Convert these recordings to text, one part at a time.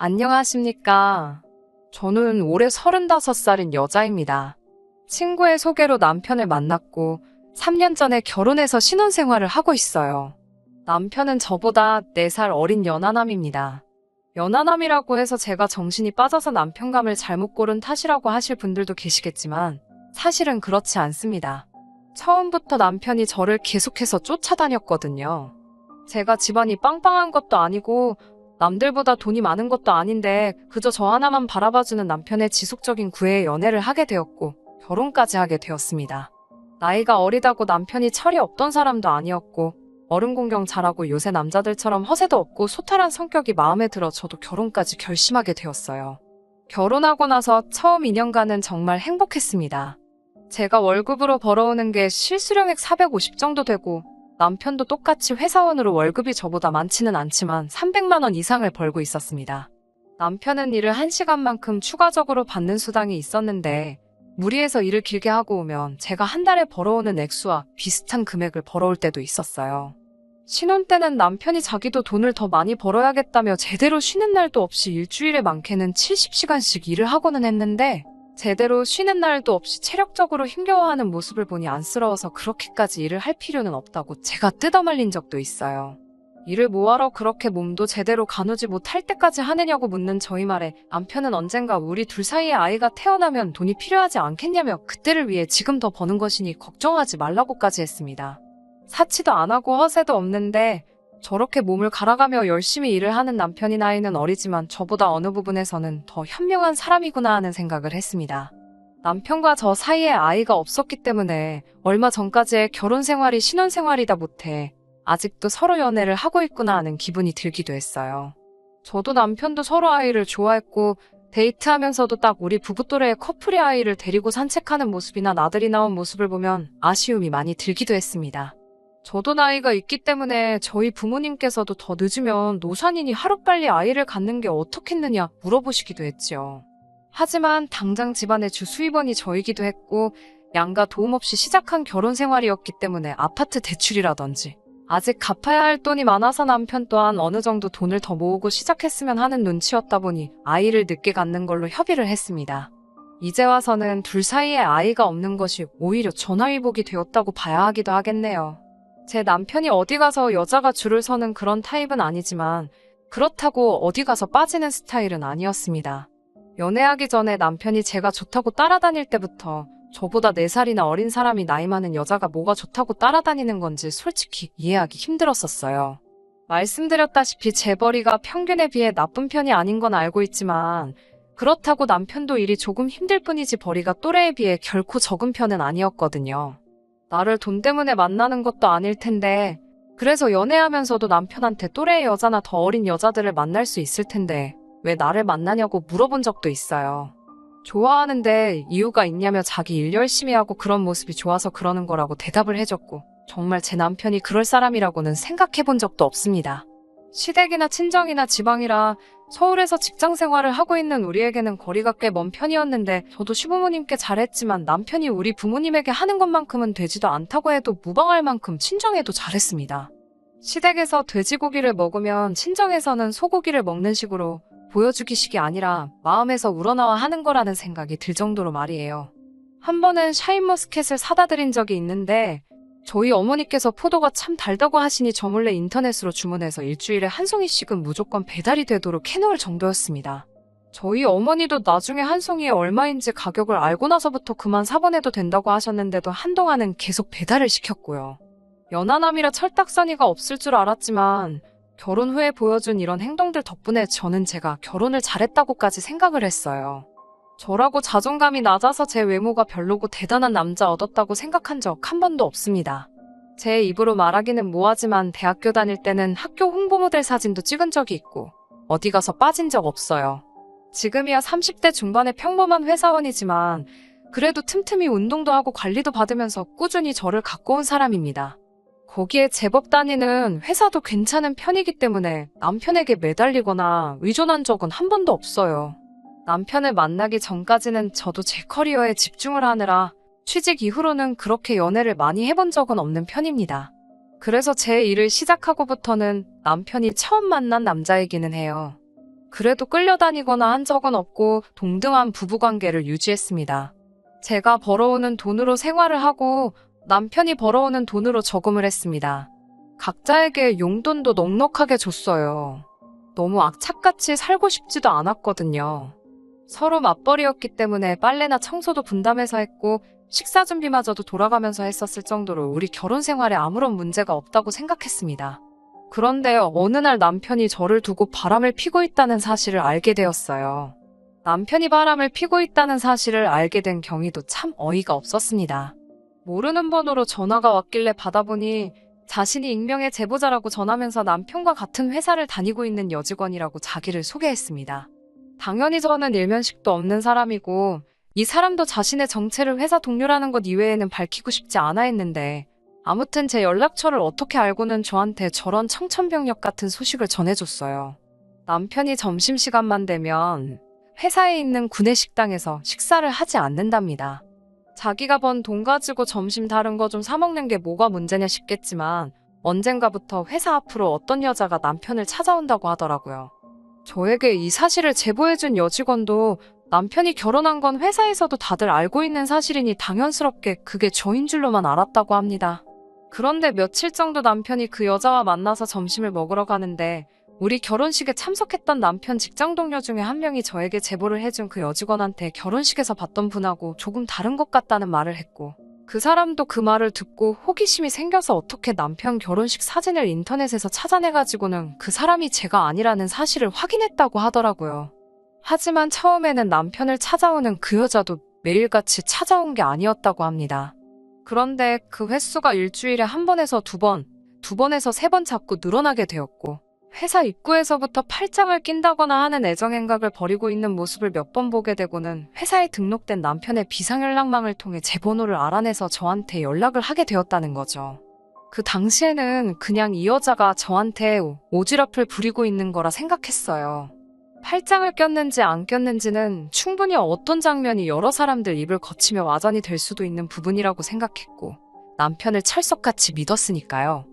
안녕하십니까. 저는 올해 35살인 여자입니다. 친구의 소개로 남편을 만났고 3년 전에 결혼해서 신혼생활을 하고 있어요. 남편은 저보다 4살 어린 연하남입니다. 연하남이라고 해서 제가 정신이 빠져서 남편감을 잘못 고른 탓이라고 하실 분들도 계시겠지만 사실은 그렇지 않습니다. 처음부터 남편이 저를 계속해서 쫓아다녔거든요. 제가 집안이 빵빵한 것도 아니고 남들보다 돈이 많은 것도 아닌데 그저 저 하나만 바라봐주는 남편의 지속적인 구애에 연애를 하게 되었고 결혼까지 하게 되었습니다. 나이가 어리다고 남편이 철이 없던 사람도 아니었고 어른 공경 잘하고 요새 남자들처럼 허세도 없고 소탈한 성격이 마음에 들어 저도 결혼까지 결심하게 되었어요. 결혼하고 나서 처음 2년간은 정말 행복했습니다. 제가 월급으로 벌어오는 게 실수령액 450 정도 되고 남편도 똑같이 회사원으로 월급이 저보다 많지는 않지만 300만 원 이상을 벌고 있었습니다. 남편은 일을 1시간만큼 추가적으로 받는 수당이 있었는데 무리해서 일을 길게 하고 오면 제가 한 달에 벌어오는 액수와 비슷한 금액을 벌어올 때도 있었어요. 신혼 때는 남편이 자기도 돈을 더 많이 벌어야겠다며 제대로 쉬는 날도 없이 일주일에 많게는 70시간씩 일을 하고는 했는데 제대로 쉬는 날도 없이 체력적으로 힘겨워하는 모습을 보니 안쓰러워서 그렇게까지 일을 할 필요는 없다고 제가 뜯어말린 적도 있어요. 일을 뭐하러 그렇게 몸도 제대로 가누지 못할 때까지 하느냐고 묻는 저희 말에 남편은 언젠가 우리 둘 사이에 아이가 태어나면 돈이 필요하지 않겠냐며 그때를 위해 지금 더 버는 것이니 걱정하지 말라고까지 했습니다. 사치도 안 하고 허세도 없는데 저렇게 몸을 갈아가며 열심히 일을 하는 남편이 나이는 어리지만 저보다 어느 부분에서는 더 현명한 사람이구나 하는 생각을 했습니다. 남편과 저 사이에 아이가 없었기 때문에 얼마 전까지의 결혼 생활이 신혼 생활이다 못해 아직도 서로 연애를 하고 있구나 하는 기분이 들기도 했어요. 저도 남편도 서로 아이를 좋아했고 데이트하면서도 딱 우리 부부 또래의 커플이 아이를 데리고 산책하는 모습이나 나들이 나온 모습을 보면 아쉬움이 많이 들기도 했습니다. 저도 나이가 있기 때문에 저희 부모님께서도 더 늦으면 노산이니 하루빨리 아이를 갖는 게 어떻겠느냐 물어보시기도 했지요. 하지만 당장 집안의 주 수입원이 저이기도 했고 양가 도움 없이 시작한 결혼 생활이었기 때문에 아파트 대출이라든지 아직 갚아야 할 돈이 많아서 남편 또한 어느 정도 돈을 더 모으고 시작했으면 하는 눈치였다 보니 아이를 늦게 갖는 걸로 협의를 했습니다. 이제 와서는 둘 사이에 아이가 없는 것이 오히려 전화위복이 되었다고 봐야 하기도 하겠네요. 제 남편이 어디 가서 여자가 줄을 서는 그런 타입은 아니지만 그렇다고 어디 가서 빠지는 스타일은 아니었습니다. 연애하기 전에 남편이 제가 좋다고 따라다닐 때부터 저보다 4살이나 어린 사람이 나이 많은 여자가 뭐가 좋다고 따라다니는 건지 솔직히 이해하기 힘들었었어요. 말씀드렸다시피 재벌이가 평균에 비해 나쁜 편이 아닌 건 알고 있지만 그렇다고 남편도 일이 조금 힘들 뿐이지 벌이가 또래에 비해 결코 적은 편은 아니었거든요. 나를 돈 때문에 만나는 것도 아닐 텐데 그래서 연애하면서도 남편한테 또래의 여자나 더 어린 여자들을 만날 수 있을 텐데 왜 나를 만나냐고 물어본 적도 있어요. 좋아하는데 이유가 있냐며 자기 일 열심히 하고 그런 모습이 좋아서 그러는 거라고 대답을 해줬고 정말 제 남편이 그럴 사람이라고는 생각해 본 적도 없습니다. 시댁이나 친정이나 지방이라 서울에서 직장 생활을 하고 있는 우리에게는 거리가 꽤 먼 편이었는데 저도 시부모님께 잘했지만 남편이 우리 부모님에게 하는 것만큼은 되지도 않다고 해도 무방할 만큼 친정에도 잘했습니다. 시댁에서 돼지고기를 먹으면 친정에서는 소고기를 먹는 식으로 보여주기식이 아니라 마음에서 우러나와 하는 거라는 생각이 들 정도로 말이에요. 한 번은 샤인머스켓을 사다 드린 적이 있는데 저희 어머니께서 포도가 참 달다고 하시니 저 몰래 인터넷으로 주문해서 일주일에 한 송이씩은 무조건 배달이 되도록 해놓을 정도였습니다. 저희 어머니도 나중에 한 송이에 얼마인지 가격을 알고 나서부터 그만 사보내도 된다고 하셨는데도 한동안은 계속 배달을 시켰고요. 연하남이라 철딱서니가 없을 줄 알았지만 결혼 후에 보여준 이런 행동들 덕분에 저는 제가 결혼을 잘했다고까지 생각을 했어요. 저라고 자존감이 낮아서 제 외모가 별로고 대단한 남자 얻었다고 생각한 적 한 번도 없습니다. 제 입으로 말하기는 뭐하지만 대학교 다닐 때는 학교 홍보 모델 사진도 찍은 적이 있고 어디 가서 빠진 적 없어요. 지금이야 30대 중반의 평범한 회사원이지만 그래도 틈틈이 운동도 하고 관리도 받으면서 꾸준히 저를 갖고 온 사람입니다. 거기에 제법 다니는 회사도 괜찮은 편이기 때문에 남편에게 매달리거나 의존한 적은 한 번도 없어요. 남편을 만나기 전까지는 저도 제 커리어에 집중을 하느라 취직 이후로는 그렇게 연애를 많이 해본 적은 없는 편입니다. 그래서 제 일을 시작하고부터는 남편이 처음 만난 남자이기는 해요. 그래도 끌려다니거나 한 적은 없고 동등한 부부관계를 유지했습니다. 제가 벌어오는 돈으로 생활을 하고 남편이 벌어오는 돈으로 저금을 했습니다. 각자에게 용돈도 넉넉하게 줬어요. 너무 악착같이 살고 싶지도 않았거든요. 서로 맞벌이였기 때문에 빨래나 청소도 분담해서 했고 식사 준비마저도 돌아가면서 했었을 정도로 우리 결혼 생활에 아무런 문제가 없다고 생각했습니다. 그런데 어느 날 남편이 저를 두고 바람을 피고 있다는 사실을 알게 되었어요. 남편이 바람을 피고 있다는 사실을 알게 된 경위도 참 어이가 없었습니다. 모르는 번호로 전화가 왔길래 받아보니 자신이 익명의 제보자라고 전하면서 남편과 같은 회사를 다니고 있는 여직원이라고 자기를 소개했습니다. 당연히 저는 일면식도 없는 사람이고 이 사람도 자신의 정체를 회사 동료라는 것 이외에는 밝히고 싶지 않아 했는데 아무튼 제 연락처를 어떻게 알고는 저한테 저런 청천벽력 같은 소식을 전해줬어요. 남편이 점심시간만 되면 회사에 있는 구내 식당에서 식사를 하지 않는답니다. 자기가 번 돈 가지고 점심 다른 거 좀 사먹는 게 뭐가 문제냐 싶겠지만 언젠가부터 회사 앞으로 어떤 여자가 남편을 찾아온다고 하더라고요. 저에게 이 사실을 제보해준 여직원도 남편이 결혼한 건 회사에서도 다들 알고 있는 사실이니 당연스럽게 그게 저인 줄로만 알았다고 합니다. 그런데 며칠 정도 남편이 그 여자와 만나서 점심을 먹으러 가는데 우리 결혼식에 참석했던 남편 직장 동료 중에 한 명이 저에게 제보를 해준 그 여직원한테 결혼식에서 봤던 분하고 조금 다른 것 같다는 말을 했고 그 사람도 그 말을 듣고 호기심이 생겨서 어떻게 남편 결혼식 사진을 인터넷에서 찾아내가지고는 그 사람이 제가 아니라는 사실을 확인했다고 하더라고요. 하지만 처음에는 남편을 찾아오는 그 여자도 매일같이 찾아온 게 아니었다고 합니다. 그런데 그 횟수가 일주일에 한 번에서 두 번, 두 번에서 세번 자꾸 늘어나게 되었고, 회사 입구에서부터 팔짱을 낀다거나 하는 애정행각을 벌이고 있는 모습을 몇 번 보게 되고는 회사에 등록된 남편의 비상연락망을 통해 제 번호를 알아내서 저한테 연락을 하게 되었다는 거죠. 그 당시에는 그냥 이 여자가 저한테 오지랖을 부리고 있는 거라 생각했어요. 팔짱을 꼈는지 안 꼈는지는 충분히 어떤 장면이 여러 사람들 입을 거치며 와전이 될 수도 있는 부분이라고 생각했고 남편을 철석같이 믿었으니까요.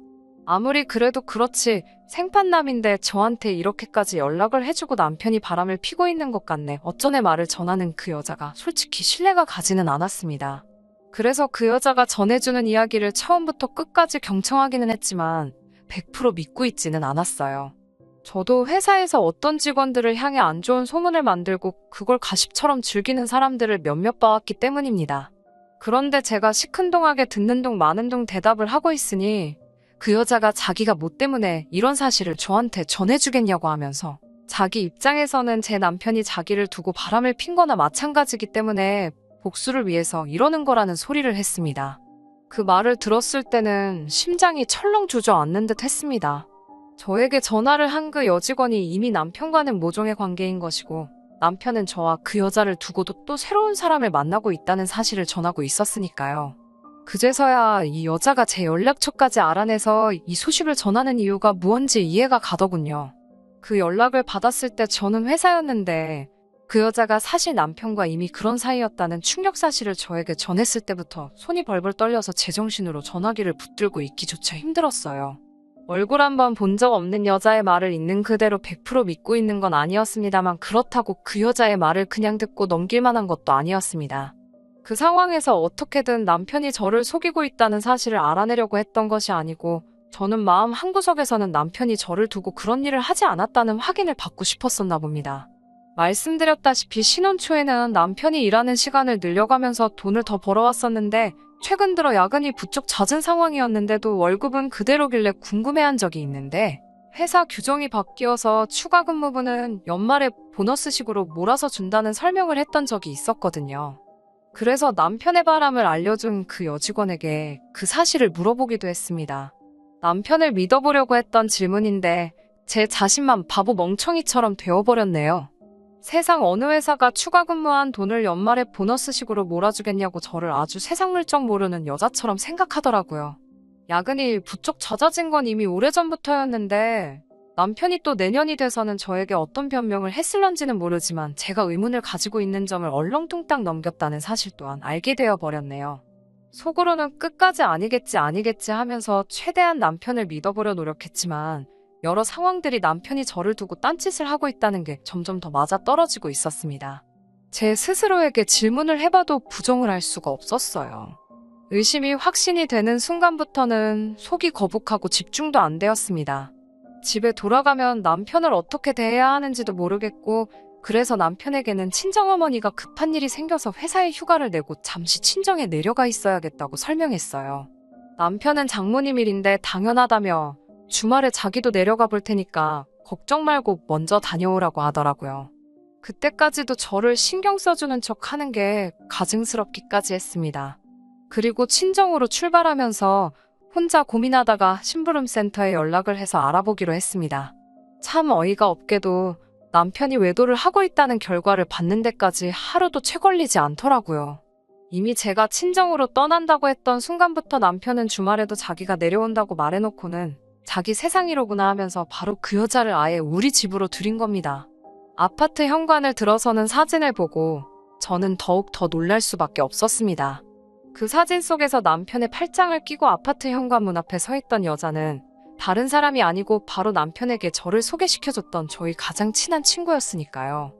아무리 그래도 그렇지 생판남인데 저한테 이렇게까지 연락을 해주고 남편이 바람을 피고 있는 것 같네. 어쩌네 말을 전하는 그 여자가 솔직히 신뢰가 가지는 않았습니다. 그래서 그 여자가 전해주는 이야기를 처음부터 끝까지 경청하기는 했지만 100% 믿고 있지는 않았어요. 저도 회사에서 어떤 직원들을 향해 안 좋은 소문을 만들고 그걸 가십처럼 즐기는 사람들을 몇몇 봐왔기 때문입니다. 그런데 제가 시큰둥하게 듣는 둥 마는 둥 대답을 하고 있으니 그 여자가 자기가 뭐 때문에 이런 사실을 저한테 전해주겠냐고 하면서 자기 입장에서는 제 남편이 자기를 두고 바람을 핀 거나 마찬가지기 때문에 복수를 위해서 이러는 거라는 소리를 했습니다. 그 말을 들었을 때는 심장이 철렁 주저앉는 듯 했습니다. 저에게 전화를 한 그 여직원이 이미 남편과는 모종의 관계인 것이고 남편은 저와 그 여자를 두고도 또 새로운 사람을 만나고 있다는 사실을 전하고 있었으니까요. 그제서야 이 여자가 제 연락처까지 알아내서 이 소식을 전하는 이유가 무언지 이해가 가더군요. 그 연락을 받았을 때 저는 회사였는데 그 여자가 사실 남편과 이미 그런 사이였다는 충격 사실을 저에게 전했을 때부터 손이 벌벌 떨려서 제정신으로 전화기를 붙들고 있기조차 힘들었어요. 얼굴 한번 본 적 없는 여자의 말을 있는 그대로 100% 믿고 있는 건 아니었습니다만 그렇다고 그 여자의 말을 그냥 듣고 넘길 만한 것도 아니었습니다. 그 상황에서 어떻게든 남편이 저를 속이고 있다는 사실을 알아내려고 했던 것이 아니고 저는 마음 한구석에서는 남편이 저를 두고 그런 일을 하지 않았다는 확인을 받고 싶었었나 봅니다. 말씀드렸다시피 신혼 초에는 남편이 일하는 시간을 늘려가면서 돈을 더 벌어왔었는데 최근 들어 야근이 부쩍 잦은 상황이었는데도 월급은 그대로길래 궁금해한 적이 있는데 회사 규정이 바뀌어서 추가 근무분은 연말에 보너스식으로 몰아서 준다는 설명을 했던 적이 있었거든요. 그래서 남편의 바람을 알려준 그 여직원에게 그 사실을 물어보기도 했습니다. 남편을 믿어보려고 했던 질문인데 제 자신만 바보 멍청이처럼 되어버렸네요. 세상 어느 회사가 추가 근무한 돈을 연말에 보너스식으로 몰아주겠냐고 저를 아주 세상 물정 모르는 여자처럼 생각하더라고요. 야근이 부쩍 잦아진 건 이미 오래전부터였는데 남편이 또 내년이 돼서는 저에게 어떤 변명을 했을런지는 모르지만 제가 의문을 가지고 있는 점을 얼렁뚱땅 넘겼다는 사실 또한 알게 되어 버렸네요. 속으로는 끝까지 아니겠지 아니겠지 하면서 최대한 남편을 믿어보려 노력했지만 여러 상황들이 남편이 저를 두고 딴짓을 하고 있다는 게 점점 더 맞아 떨어지고 있었습니다. 제 스스로에게 질문을 해봐도 부정을 할 수가 없었어요. 의심이 확신이 되는 순간부터는 속이 거북하고 집중도 안 되었습니다. 집에 돌아가면 남편을 어떻게 대해야 하는지도 모르겠고, 그래서 남편에게는 친정어머니가 급한 일이 생겨서 회사에 휴가를 내고 잠시 친정에 내려가 있어야겠다고 설명했어요. 남편은 장모님 일인데 당연하다며 주말에 자기도 내려가 볼 테니까 걱정 말고 먼저 다녀오라고 하더라고요. 그때까지도 저를 신경 써주는 척 하는 게 가증스럽기까지 했습니다. 그리고 친정으로 출발하면서 혼자 고민하다가 심부름센터에 연락을 해서 알아보기로 했습니다. 참 어이가 없게도 남편이 외도를 하고 있다는 결과를 받는 데까지 하루도 채 걸리지 않더라고요. 이미 제가 친정으로 떠난다고 했던 순간부터 남편은 주말에도 자기가 내려온다고 말해놓고는 자기 세상이로구나 하면서 바로 그 여자를 아예 우리 집으로 들인 겁니다. 아파트 현관을 들어서는 사진을 보고 저는 더욱 더 놀랄 수밖에 없었습니다. 그 사진 속에서 남편의 팔짱을 끼고 아파트 현관문 앞에 서 있던 여자는 다른 사람이 아니고 바로 남편에게 저를 소개시켜줬던 저희 가장 친한 친구였으니까요.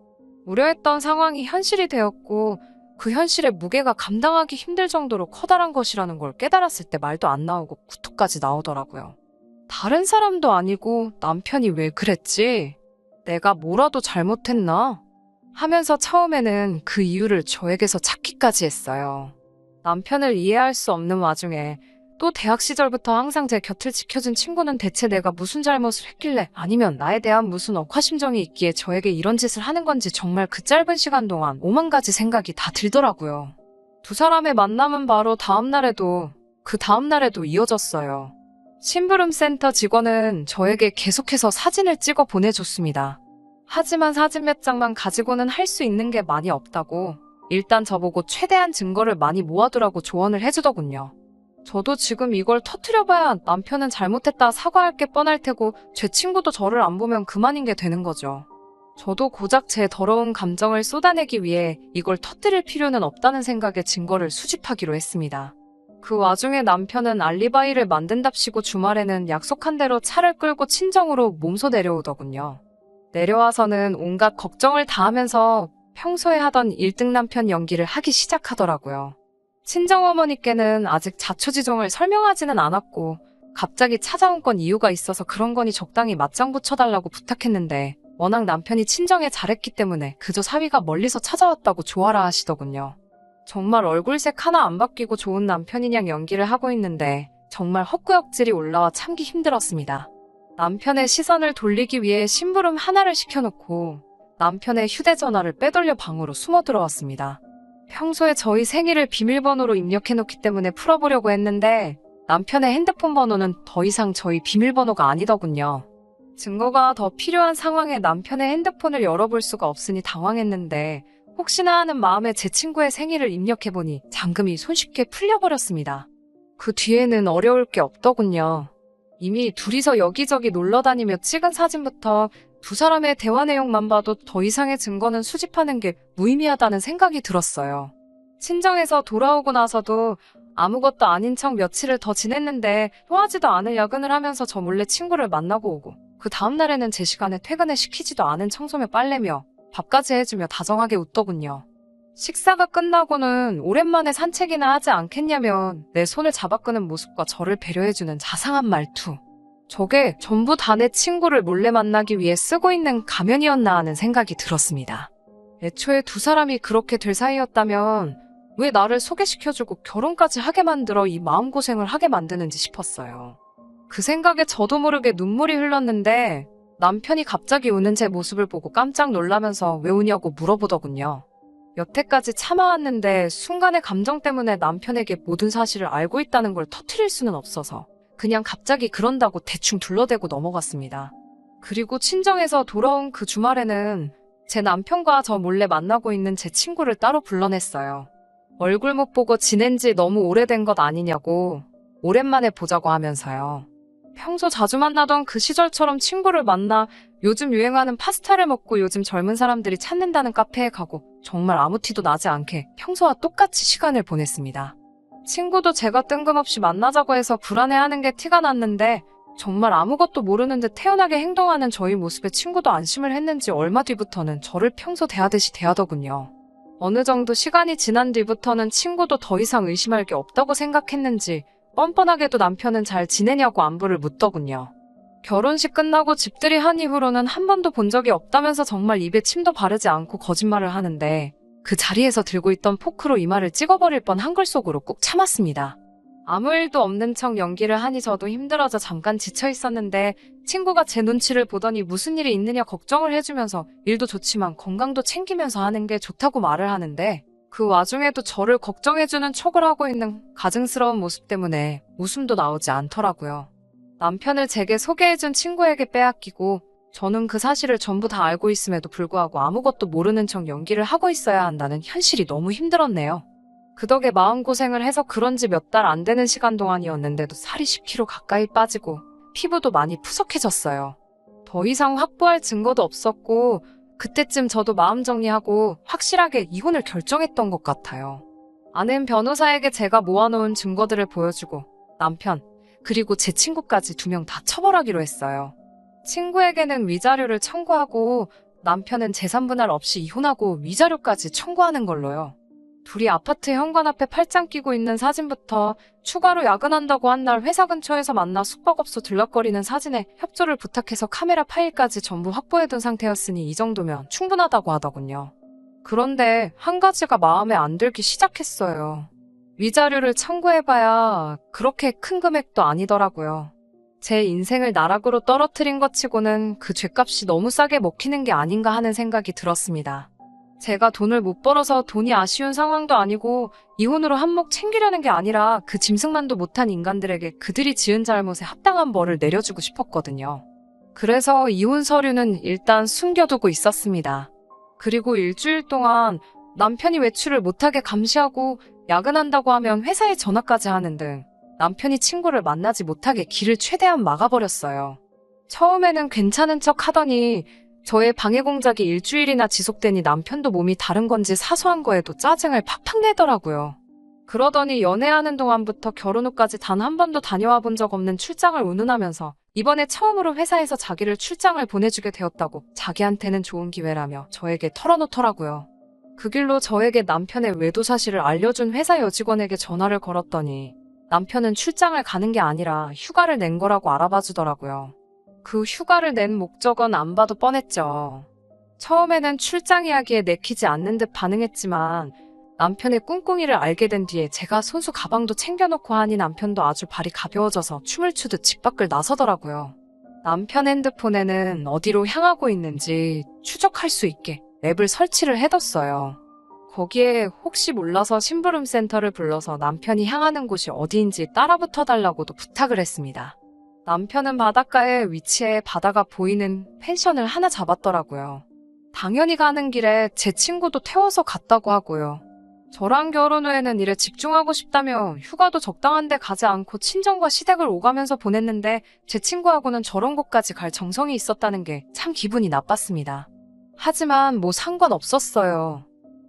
우려했던 상황이 현실이 되었고 그 현실의 무게가 감당하기 힘들 정도로 커다란 것이라는 걸 깨달았을 때 말도 안 나오고 구토까지 나오더라고요. 다른 사람도 아니고 남편이 왜 그랬지? 내가 뭐라도 잘못했나? 하면서 처음에는 그 이유를 저에게서 찾기까지 했어요. 남편을 이해할 수 없는 와중에 또 대학 시절부터 항상 제 곁을 지켜준 친구는 대체 내가 무슨 잘못을 했길래 아니면 나에 대한 무슨 억하심정이 있기에 저에게 이런 짓을 하는 건지 정말 그 짧은 시간 동안 오만 가지 생각이 다 들더라고요. 두 사람의 만남은 바로 다음날에도 그 다음날에도 이어졌어요. 심부름 센터 직원은 저에게 계속해서 사진을 찍어 보내줬습니다. 하지만 사진 몇 장만 가지고는 할 수 있는 게 많이 없다고 일단 저보고 최대한 증거를 많이 모아두라고 조언을 해주더군요. 저도 지금 이걸 터트려봐야 남편은 잘못했다 사과할 게 뻔할 테고 제 친구도 저를 안 보면 그만인 게 되는 거죠. 저도 고작 제 더러운 감정을 쏟아내기 위해 이걸 터뜨릴 필요는 없다는 생각에 증거를 수집하기로 했습니다. 그 와중에 남편은 알리바이를 만든답시고 주말에는 약속한 대로 차를 끌고 친정으로 몸소 내려오더군요. 내려와서는 온갖 걱정을 다 하면서 평소에 하던 1등 남편 연기를 하기 시작하더라고요. 친정어머니께는 아직 자초지종을 설명하지는 않았고 갑자기 찾아온 건 이유가 있어서 그런 거니 적당히 맞장 붙여달라고 부탁했는데 워낙 남편이 친정에 잘했기 때문에 그저 사위가 멀리서 찾아왔다고 좋아라 하시더군요. 정말 얼굴색 하나 안 바뀌고 좋은 남편이냥 연기를 하고 있는데 정말 헛구역질이 올라와 참기 힘들었습니다. 남편의 시선을 돌리기 위해 심부름 하나를 시켜놓고 남편의 휴대전화를 빼돌려 방으로 숨어 들어왔습니다. 평소에 저희 생일을 비밀번호로 입력해놓기 때문에 풀어보려고 했는데 남편의 핸드폰 번호는 더 이상 저희 비밀번호가 아니더군요. 증거가 더 필요한 상황에 남편의 핸드폰을 열어볼 수가 없으니 당황했는데 혹시나 하는 마음에 제 친구의 생일을 입력해보니 잠금이 손쉽게 풀려버렸습니다. 그 뒤에는 어려울 게 없더군요. 이미 둘이서 여기저기 놀러 다니며 찍은 사진부터 두 사람의 대화 내용만 봐도 더 이상의 증거는 수집하는 게 무의미하다는 생각이 들었어요. 친정에서 돌아오고 나서도 아무것도 아닌 척 며칠을 더 지냈는데 통하지도 않을 야근을 하면서 저 몰래 친구를 만나고 오고 그 다음날에는 제 시간에 퇴근을 시키지도 않은 청소며 빨래며 밥까지 해주며 다정하게 웃더군요. 식사가 끝나고는 오랜만에 산책이나 하지 않겠냐면 내 손을 잡아 끄는 모습과 저를 배려해주는 자상한 말투. 저게 전부 다 내 친구를 몰래 만나기 위해 쓰고 있는 가면이었나 하는 생각이 들었습니다. 애초에 두 사람이 그렇게 될 사이였다면 왜 나를 소개시켜주고 결혼까지 하게 만들어 이 마음고생을 하게 만드는지 싶었어요. 그 생각에 저도 모르게 눈물이 흘렀는데 남편이 갑자기 우는 제 모습을 보고 깜짝 놀라면서 왜 우냐고 물어보더군요. 여태까지 참아왔는데 순간의 감정 때문에 남편에게 모든 사실을 알고 있다는 걸 터트릴 수는 없어서 그냥 갑자기 그런다고 대충 둘러대고 넘어갔습니다. 그리고 친정에서 돌아온 그 주말에는 제 남편과 저 몰래 만나고 있는 제 친구를 따로 불러냈어요. 얼굴 못 보고 지낸 지 너무 오래된 것 아니냐고 오랜만에 보자고 하면서요. 평소 자주 만나던 그 시절처럼 친구를 만나 요즘 유행하는 파스타를 먹고 요즘 젊은 사람들이 찾는다는 카페에 가고 정말 아무 티도 나지 않게 평소와 똑같이 시간을 보냈습니다. 친구도 제가 뜬금없이 만나자고 해서 불안해하는 게 티가 났는데 정말 아무것도 모르는 듯 태연하게 행동하는 저희 모습에 친구도 안심을 했는지 얼마 뒤부터는 저를 평소 대하듯이 대하더군요. 어느 정도 시간이 지난 뒤부터는 친구도 더 이상 의심할 게 없다고 생각했는지 뻔뻔하게도 남편은 잘 지내냐고 안부를 묻더군요. 결혼식 끝나고 집들이 한 이후로는 한 번도 본 적이 없다면서 정말 입에 침도 바르지 않고 거짓말을 하는데 그 자리에서 들고 있던 포크로 이마를 찍어버릴 뻔 한글 속으로 꾹 참았습니다. 아무 일도 없는 척 연기를 하니 저도 힘들어져 잠깐 지쳐 있었는데 친구가 제 눈치를 보더니 무슨 일이 있느냐 걱정을 해주면서 일도 좋지만 건강도 챙기면서 하는 게 좋다고 말을 하는데 그 와중에도 저를 걱정해주는 척을 하고 있는 가증스러운 모습 때문에 웃음도 나오지 않더라고요. 남편을 제게 소개해준 친구에게 빼앗기고 저는 그 사실을 전부 다 알고 있음에도 불구하고 아무것도 모르는 척 연기를 하고 있어야 한다는 현실이 너무 힘들었네요. 그 덕에 마음고생을 해서 그런지 몇 달 안 되는 시간 동안이었는데도 살이 10kg 가까이 빠지고 피부도 많이 푸석해졌어요. 더 이상 확보할 증거도 없었고 그때쯤 저도 마음 정리하고 확실하게 이혼을 결정했던 것 같아요. 아는 변호사에게 제가 모아놓은 증거들을 보여주고 남편 그리고 제 친구까지 두 명 다 처벌하기로 했어요. 친구에게는 위자료를 청구하고 남편은 재산 분할 없이 이혼하고 위자료까지 청구하는 걸로요. 둘이 아파트 현관 앞에 팔짱 끼고 있는 사진부터 추가로 야근한다고 한 날 회사 근처에서 만나 숙박업소 들락거리는 사진에 협조를 부탁해서 카메라 파일까지 전부 확보해둔 상태였으니 이 정도면 충분하다고 하더군요. 그런데 한 가지가 마음에 안 들기 시작했어요. 위자료를 청구해봐야 그렇게 큰 금액도 아니더라고요. 제 인생을 나락으로 떨어뜨린 것 치고는 그 죗값이 너무 싸게 먹히는 게 아닌가 하는 생각이 들었습니다. 제가 돈을 못 벌어서 돈이 아쉬운 상황도 아니고 이혼으로 한몫 챙기려는 게 아니라 그 짐승만도 못한 인간들에게 그들이 지은 잘못에 합당한 벌을 내려주고 싶었거든요. 그래서 이혼 서류는 일단 숨겨두고 있었습니다. 그리고 일주일 동안 남편이 외출을 못하게 감시하고 야근한다고 하면 회사에 전화까지 하는 등 남편이 친구를 만나지 못하게 길을 최대한 막아버렸어요. 처음에는 괜찮은 척 하더니 저의 방해 공작이 일주일이나 지속되니 남편도 몸이 다른 건지 사소한 거에도 짜증을 팍팍 내더라고요. 그러더니 연애하는 동안부터 결혼 후까지 단 한 번도 다녀와 본 적 없는 출장을 운운하면서 이번에 처음으로 회사에서 자기를 출장을 보내주게 되었다고 자기한테는 좋은 기회라며 저에게 털어놓더라고요. 그 길로 저에게 남편의 외도 사실을 알려준 회사 여직원에게 전화를 걸었더니 남편은 출장을 가는 게 아니라 휴가를 낸 거라고 알아봐 주더라고요. 그 휴가를 낸 목적은 안 봐도 뻔했죠. 처음에는 출장 이야기에 내키지 않는 듯 반응했지만 남편의 꿍꿍이를 알게 된 뒤에 제가 손수 가방도 챙겨놓고 하니 남편도 아주 발이 가벼워져서 춤을 추듯 집 밖을 나서더라고요. 남편 핸드폰에는 어디로 향하고 있는지 추적할 수 있게 앱을 설치를 해뒀어요. 거기에 혹시 몰라서 심부름 센터를 불러서 남편이 향하는 곳이 어디인지 따라붙어 달라고도 부탁을 했습니다. 남편은 바닷가에 위치해 바다가 보이는 펜션을 하나 잡았더라고요. 당연히 가는 길에 제 친구도 태워서 갔다고 하고요. 저랑 결혼 후에는 일에 집중하고 싶다며 휴가도 적당한데 가지 않고 친정과 시댁을 오가면서 보냈는데 제 친구하고는 저런 곳까지 갈 정성이 있었다는 게 참 기분이 나빴습니다. 하지만 뭐 상관없었어요.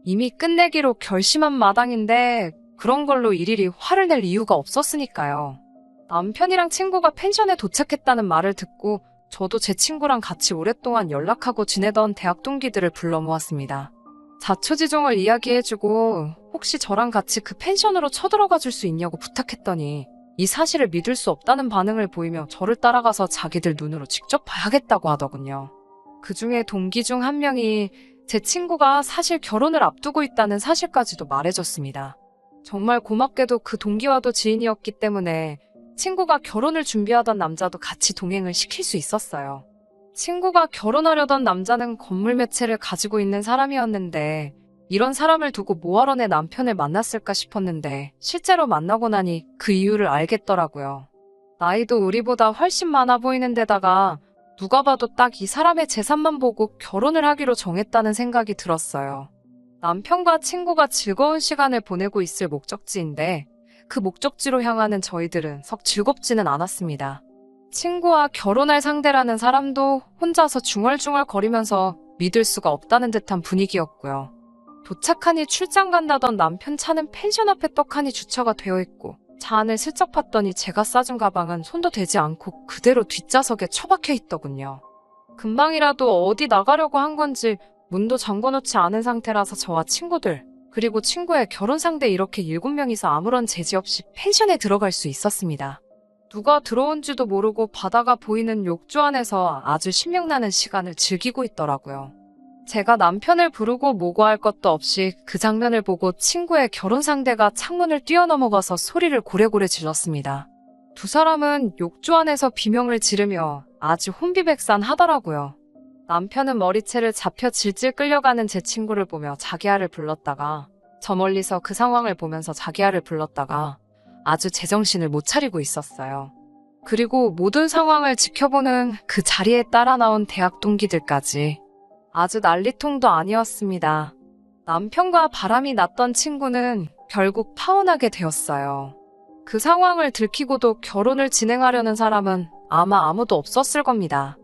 이미 끝내기로 결심한 마당인데 그런 걸로 일일이 화를 낼 이유가 없었으니까요. 남편이랑 친구가 펜션에 도착했다는 말을 듣고 저도 제 친구랑 같이 오랫동안 연락하고 지내던 대학 동기들을 불러 모았습니다. 자초지종을 이야기해주고 혹시 저랑 같이 그 펜션으로 쳐들어가 줄 수 있냐고 부탁했더니 이 사실을 믿을 수 없다는 반응을 보이며 저를 따라가서 자기들 눈으로 직접 봐야겠다고 하더군요. 그 중에 동기 중 한 명이 제 친구가 사실 결혼을 앞두고 있다는 사실까지도 말해줬습니다. 정말 고맙게도 그 동기와도 지인이었기 때문에 친구가 결혼을 준비하던 남자도 같이 동행을 시킬 수 있었어요. 친구가 결혼하려던 남자는 건물 매체를 가지고 있는 사람이었는데 이런 사람을 두고 뭐하러 내 남편을 만났을까 싶었는데 실제로 만나고 나니 그 이유를 알겠더라고요. 나이도 우리보다 훨씬 많아 보이는 데다가 누가 봐도 딱 이 사람의 재산만 보고 결혼을 하기로 정했다는 생각이 들었어요. 남편과 친구가 즐거운 시간을 보내고 있을 목적지인데 그 목적지로 향하는 저희들은 썩 즐겁지는 않았습니다. 친구와 결혼할 상대라는 사람도 혼자서 중얼중얼 거리면서 믿을 수가 없다는 듯한 분위기였고요. 도착하니 출장 간다던 남편 차는 펜션 앞에 떡하니 주차가 되어 있고 차 안을 슬쩍 봤더니 제가 싸준 가방은 손도 대지 않고 그대로 뒷좌석에 처박혀 있더군요. 금방이라도 어디 나가려고 한 건지 문도 잠궈놓지 않은 상태라서 저와 친구들, 그리고 친구의 결혼 상대 이렇게 일곱 명이서 아무런 제지 없이 펜션에 들어갈 수 있었습니다. 누가 들어온지도 모르고 바다가 보이는 욕조 안에서 아주 신명나는 시간을 즐기고 있더라고요. 제가 남편을 부르고 모고할 것도 없이 그 장면을 보고 친구의 결혼 상대가 창문을 뛰어넘어가서 소리를 고래고래 질렀습니다. 두 사람은 욕조 안에서 비명을 지르며 아주 혼비백산 하더라고요. 남편은 머리채를 잡혀 질질 끌려가는 제 친구를 보며 자기야를 불렀다가 저 멀리서 그 상황을 보면서 자기야를 불렀다가 아주 제정신을 못 차리고 있었어요. 그리고 모든 상황을 지켜보는 그 자리에 따라 나온 대학 동기들까지 아주 난리통도 아니었습니다. 남편과 바람이 났던 친구는 결국 파혼하게 되었어요. 그 상황을 들키고도 결혼을 진행하려는 사람은 아마 아무도 없었을 겁니다.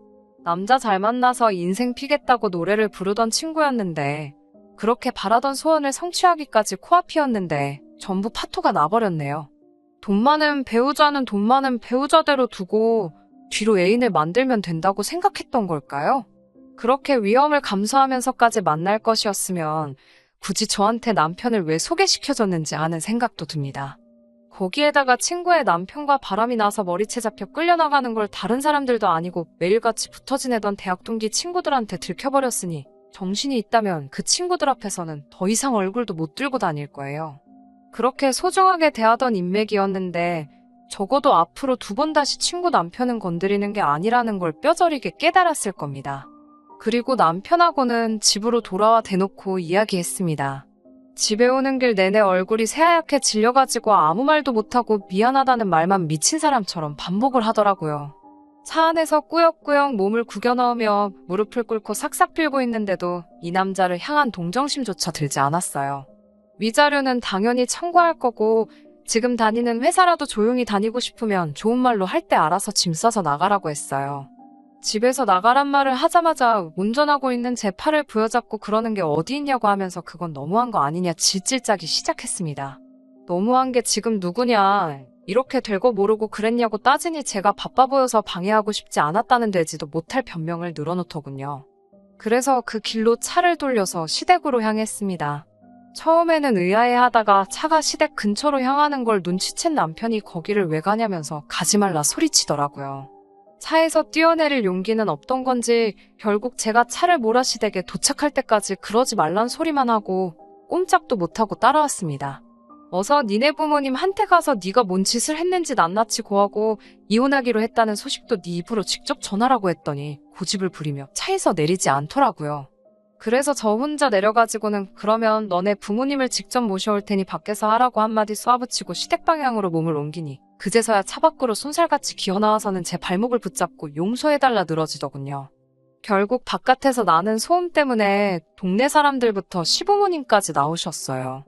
남자 잘 만나서 인생 피겠다고 노래를 부르던 친구였는데 그렇게 바라던 소원을 성취하기까지 코앞이었는데 전부 파토가 나버렸네요. 돈 많은 배우자는 돈 많은 배우자대로 두고 뒤로 애인을 만들면 된다고 생각했던 걸까요? 그렇게 위험을 감수하면서까지 만날 것이었으면 굳이 저한테 남편을 왜 소개시켜줬는지 하는 생각도 듭니다. 거기에다가 친구의 남편과 바람이 나서 머리채 잡혀 끌려나가는 걸 다른 사람들도 아니고 매일같이 붙어 지내던 대학 동기 친구들한테 들켜버렸으니 정신이 있다면 그 친구들 앞에서는 더 이상 얼굴도 못 들고 다닐 거예요. 그렇게 소중하게 대하던 인맥이었는데 적어도 앞으로 두 번 다시 친구 남편은 건드리는 게 아니라는 걸 뼈저리게 깨달았을 겁니다. 그리고 남편하고는 집으로 돌아와 대놓고 이야기했습니다. 집에 오는 길 내내 얼굴이 새하얗게 질려가지고 아무 말도 못하고 미안하다는 말만 미친 사람처럼 반복을 하더라고요. 차 안에서 꾸역꾸역 몸을 구겨 넣으며 무릎을 꿇고 삭삭 빌고 있는데도 이 남자를 향한 동정심조차 들지 않았어요. 위자료는 당연히 청구할 거고 지금 다니는 회사라도 조용히 다니고 싶으면 좋은 말로 할 때 알아서 짐 싸서 나가라고 했어요. 집에서 나가란 말을 하자마자 운전하고 있는 제 팔을 부여잡고 그러는 게 어디 있냐고 하면서 그건 너무한 거 아니냐 질질짜기 시작했습니다. 너무한 게 지금 누구냐. 이렇게 될거 모르고 그랬냐고 따지니 제가 바빠 보여서 방해하고 싶지 않았다는 되지도 못할 변명을 늘어놓더군요. 그래서 그 길로 차를 돌려서 시댁으로 향했습니다. 처음에는 의아해 하다가 차가 시댁 근처로 향하는 걸 눈치챈 남편이 거기를 왜 가냐면서 가지 말라 소리치더라고요. 차에서 뛰어내릴 용기는 없던 건지 결국 제가 차를 몰아 시댁에 도착할 때까지 그러지 말란 소리만 하고 꼼짝도 못하고 따라왔습니다. 어서 니네 부모님 한테 가서 네가 뭔 짓을 했는지 낱낱이 고하고 이혼하기로 했다는 소식도 네 입으로 직접 전하라고 했더니 고집을 부리며 차에서 내리지 않더라고요. 그래서 저 혼자 내려가지고는 그러면 너네 부모님을 직접 모셔올 테니 밖에서 하라고 한마디 쏘아붙이고 시댁 방향으로 몸을 옮기니 그제서야 차 밖으로 손살같이 기어나와서는 제 발목을 붙잡고 용서해달라 늘어지더군요. 결국 바깥에서 나는 소음 때문에 동네 사람들부터 시부모님까지 나오셨어요.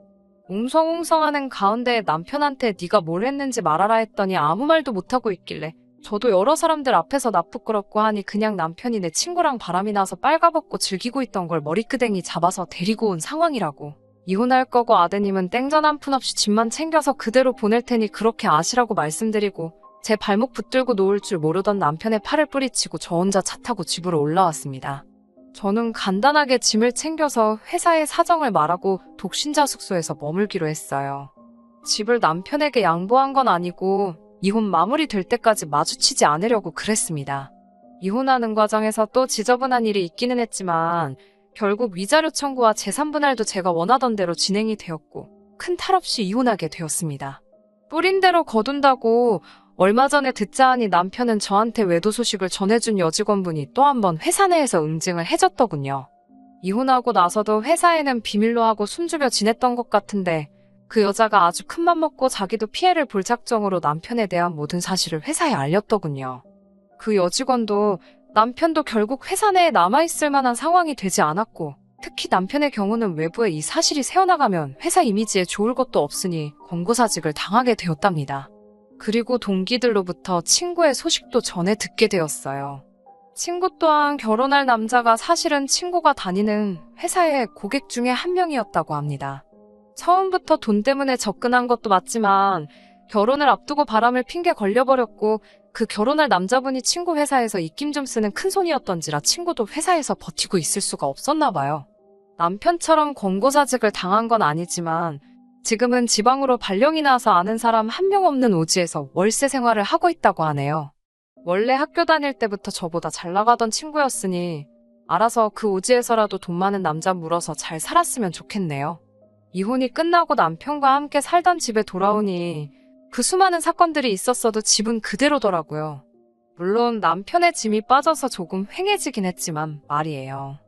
웅성웅성하는 가운데 남편한테 네가 뭘 했는지 말하라 했더니 아무 말도 못하고 있길래 저도 여러 사람들 앞에서 나 부끄럽고 하니 그냥 남편이 내 친구랑 바람이 나서 빨가벗고 즐기고 있던 걸 머리끄댕이 잡아서 데리고 온 상황이라고. 이혼할 거고 아드님은 땡전 한 푼 없이 집만 챙겨서 그대로 보낼 테니 그렇게 아시라고 말씀드리고 제 발목 붙들고 놓을 줄 모르던 남편의 팔을 뿌리치고 저 혼자 차 타고 집으로 올라왔습니다. 저는 간단하게 짐을 챙겨서 회사에 사정을 말하고 독신자 숙소에서 머물기로 했어요. 집을 남편에게 양보한 건 아니고 이혼 마무리될 때까지 마주치지 않으려고 그랬습니다. 이혼하는 과정에서 또 지저분한 일이 있기는 했지만 결국 위자료 청구와 재산 분할도 제가 원하던 대로 진행이 되었고 큰 탈 없이 이혼하게 되었습니다. 뿌린 대로 거둔다고 얼마 전에 듣자 하니 남편은 저한테 외도 소식을 전해준 여직원분이 또 한 번 회사 내에서 응징을 해줬더군요. 이혼하고 나서도 회사에는 비밀로 하고 숨죽여 지냈던 것 같은데 그 여자가 아주 큰맘 먹고 자기도 피해를 볼 작정으로 남편에 대한 모든 사실을 회사에 알렸더군요. 그 여직원도 남편도 결국 회사 내에 남아있을 만한 상황이 되지 않았고 특히 남편의 경우는 외부에 이 사실이 새어나가면 회사 이미지에 좋을 것도 없으니 권고사직을 당하게 되었답니다. 그리고 동기들로부터 친구의 소식도 전해 듣게 되었어요. 친구 또한 결혼할 남자가 사실은 친구가 다니는 회사의 고객 중에 한 명이었다고 합니다. 처음부터 돈 때문에 접근한 것도 맞지만 결혼을 앞두고 바람을 핑계 걸려버렸고 그 결혼할 남자분이 친구 회사에서 입김 좀 쓰는 큰손이었던지라 친구도 회사에서 버티고 있을 수가 없었나 봐요. 남편처럼 권고사직을 당한 건 아니지만 지금은 지방으로 발령이 나서 아는 사람 한 명 없는 오지에서 월세 생활을 하고 있다고 하네요. 원래 학교 다닐 때부터 저보다 잘 나가던 친구였으니 알아서 그 오지에서라도 돈 많은 남자 물어서 잘 살았으면 좋겠네요. 이혼이 끝나고 남편과 함께 살던 집에 돌아오니 그 수많은 사건들이 있었어도 집은 그대로더라고요. 물론 남편의 짐이 빠져서 조금 횡해지긴 했지만 말이에요.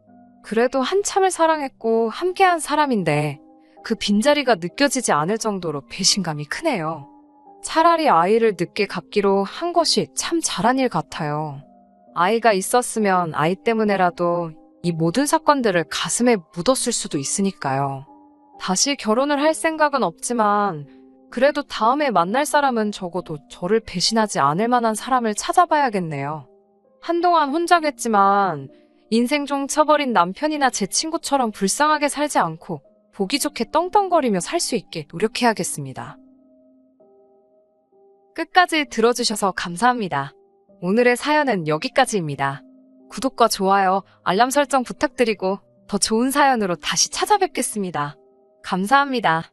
그래도 한참을 사랑했고 함께한 사람인데 그 빈자리가 느껴지지 않을 정도로 배신감이 크네요. 차라리 아이를 늦게 갖기로 한 것이 참 잘한 일 같아요. 아이가 있었으면 아이 때문에라도 이 모든 사건들을 가슴에 묻었을 수도 있으니까요. 다시 결혼을 할 생각은 없지만 그래도 다음에 만날 사람은 적어도 저를 배신하지 않을 만한 사람을 찾아봐야겠네요. 한동안 혼자겠지만 인생 종 쳐버린 남편이나 제 친구처럼 불쌍하게 살지 않고 보기 좋게 떵떵거리며 살 수 있게 노력해야겠습니다. 끝까지 들어주셔서 감사합니다. 오늘의 사연은 여기까지입니다. 구독과 좋아요, 알람 설정 부탁드리고 더 좋은 사연으로 다시 찾아뵙겠습니다. 감사합니다.